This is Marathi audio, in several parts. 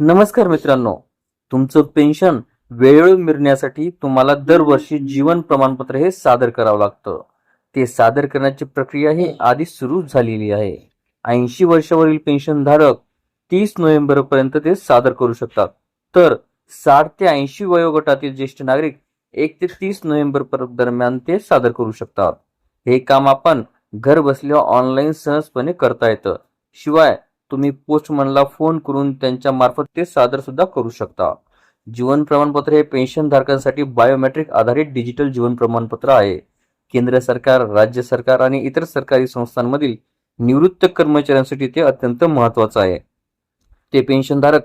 नमस्कार मित्रांनो तुमचं पेन्शन वेळेवर मिळण्यासाठी तुम्हाला दरवर्षी जीवन प्रमाणपत्र हे सादर करावं लागतं. ते सादर करण्याची प्रक्रिया ही आधी सुरू झालेली आहे. ऐंशी वर्षावरील पेन्शनधारक तीस नोव्हेंबर पर्यंत ते सादर करू शकतात. तर साठ ते ऐंशी वयोगटातील ज्येष्ठ नागरिक एक ते तीस नोव्हेंबर दरम्यान ते सादर करू शकतात. हे काम आपण घर बसल्या ऑनलाईन सहजपणे करता येतं. शिवाय तुम्ही पोस्टमनला फोन करून त्यांच्या मार्फत ते सादर सुद्धा करू शकता. जीवन प्रमाणपत्र हे पेन्शन धारकांसाठी बायोमेट्रिक आधारित डिजिटल जीवन प्रमाणपत्र आहे. केंद्र सरकार राज्य सरकार आणि इतर सरकारी संस्थांमधील निवृत्त कर्मचाऱ्यांसाठी ते अत्यंत महत्वाचं आहे. ते पेन्शनधारक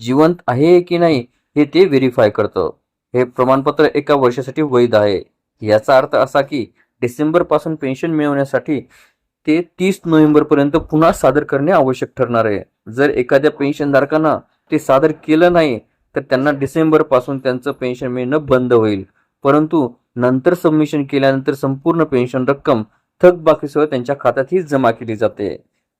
जिवंत आहे की नाही हे ते व्हेरीफाय करतं. हे प्रमाणपत्र एका वर्षासाठी वैध आहे. याचा अर्थ असा की डिसेंबरपासून पेन्शन मिळवण्यासाठी ते तीस नोव्हेंबर पर्यंत पुन्हा सादर करणे आवश्यक ठरणार आहे. जर एखाद्या पेन्शनधारकांना ते सादर केलं नाही तर त्यांना डिसेंबरपासून त्यांचं पेन्शन मिळणं बंद होईल. परंतु नंतर सबमिशन केल्यानंतर संपूर्ण पेन्शन रक्कम थकबाकीसह त्यांच्या खात्यातही जमा केली जाते.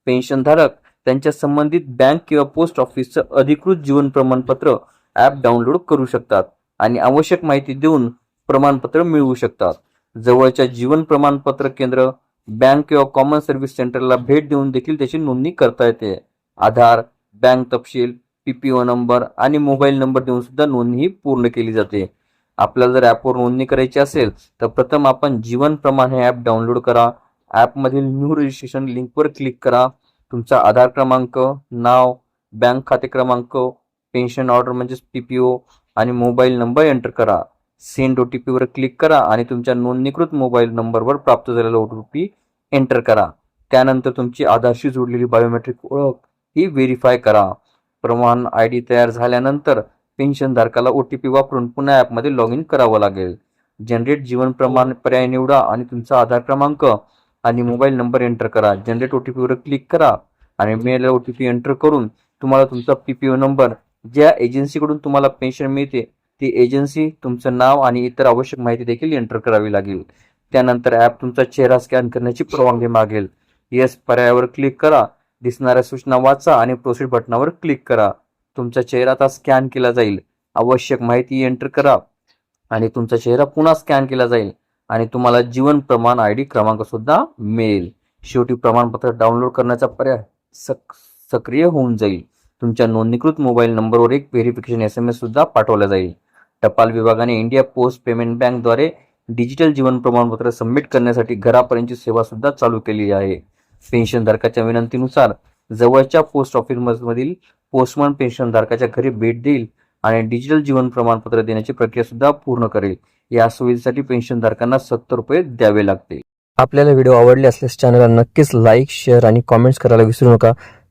पेन्शनधारक त्यांच्या संबंधित बँक किंवा पोस्ट ऑफिसचं अधिकृत जीवन प्रमाणपत्र ॲप डाउनलोड करू शकतात आणि आवश्यक माहिती देऊन प्रमाणपत्र मिळवू शकतात. जवळच्या जीवन प्रमाणपत्र केंद्र बँक किंवा कॉमन सर्व्हिस सेंटरला भेट देऊन देखील त्याची नोंदणी करता येते. आधार बँक तपशील पीपीओ नंबर आणि मोबाईल नंबर देऊन सुद्धा नोंदणी ही पूर्ण केली जाते. आपल्याला जर ॲपवर नोंदणी करायची असेल तर प्रथम आपण जीवन प्रमाण हे ॲप डाउनलोड करा. ॲपमधील न्यू रजिस्ट्रेशन लिंकवर क्लिक करा. तुमचा आधार क्रमांक नाव बँक खाते क्रमांक पेन्शन ऑर्डर म्हणजेच पीपीओ आणि मोबाईल नंबर एंटर करा. सेंड ओ टी पीवर क्लिक करा आणि तुमच्या नोंदणीकृत मोबाईल नंबरवर प्राप्त झालेला ओ टी पी एंटर करा. त्यानंतर तुमची आधारशी जोडलेली बायोमेट्रिक ओळख ही व्हेरीफाय करा. प्रमाण आय डी तयार झाल्यानंतर पेन्शनधारकाला ओ टी पी वापरून पुन्हा ॲपमध्ये लॉग इन करावं लागेल. जनरेट जीवन प्रमाण पर्याय निवडा आणि तुमचा आधार क्रमांक आणि मोबाईल नंबर एंटर करा. जनरेट ओ टी पीवर क्लिक करा आणि मिळालेला ओ टी पी एंटर करून तुम्हाला तुमचा पी पी ओ नंबर ज्या एजन्सीकडून तुम्हाला पेन्शन मिळते ती एजन्सी तुमचं नाव आणि इतर आवश्यक माहिती देखील एंटर करावी लागेल. त्यानंतर ॲप तुमचा चेहरा स्कॅन करण्याची परवानगी मागेल. येस पर्यायावर क्लिक करा. दिसणाऱ्या सूचना वाचा आणि प्रोसीड बटनावर क्लिक करा. तुमचा चेहरा आता स्कॅन केला जाईल. आवश्यक माहिती एंटर करा. आणि तुमचा चेहरा पुन्हा स्कॅन केला जाईल. आणि तुम्हाला जीवन प्रमाण आय डी क्रमांक सुद्धा मिळेल. शेवटी प्रमाणपत्र डाउनलोड करण्याचा पर्याय सक सक्रिय होऊन जाईल. तुमच्या नोंदणीकृत मोबाईल नंबरवर एक व्हेरिफिकेशन एस एम एस सुद्धा पाठवला जाईल. टपाल विभागाने इंडिया पोस्ट पेमेंट बँकद्वारे डिजिटल जीवन प्रमाणपत्र सबमिट करण्यासाठी घरापर्यंतची सेवा सुद्धा चालू केली आहे. पेन्शनधारकाच्या विनंतीनुसार जवळच्या पोस्ट ऑफिसमधील पोस्टमन पेन्शनधारकाच्या घरी भेट देईल आणि डिजिटल जीवन प्रमाणपत्र देण्याची प्रक्रिया सुद्धा पूर्ण करेल. या सुविधेसाठी पेन्शनधारकांना सत्तर रुपये द्यावे लागतील. आपल्याला व्हिडिओ आवडले असल्यास चॅनलला नक्कीच लाईक शेअर आणि कॉमेंट्स करायला विसरू नका.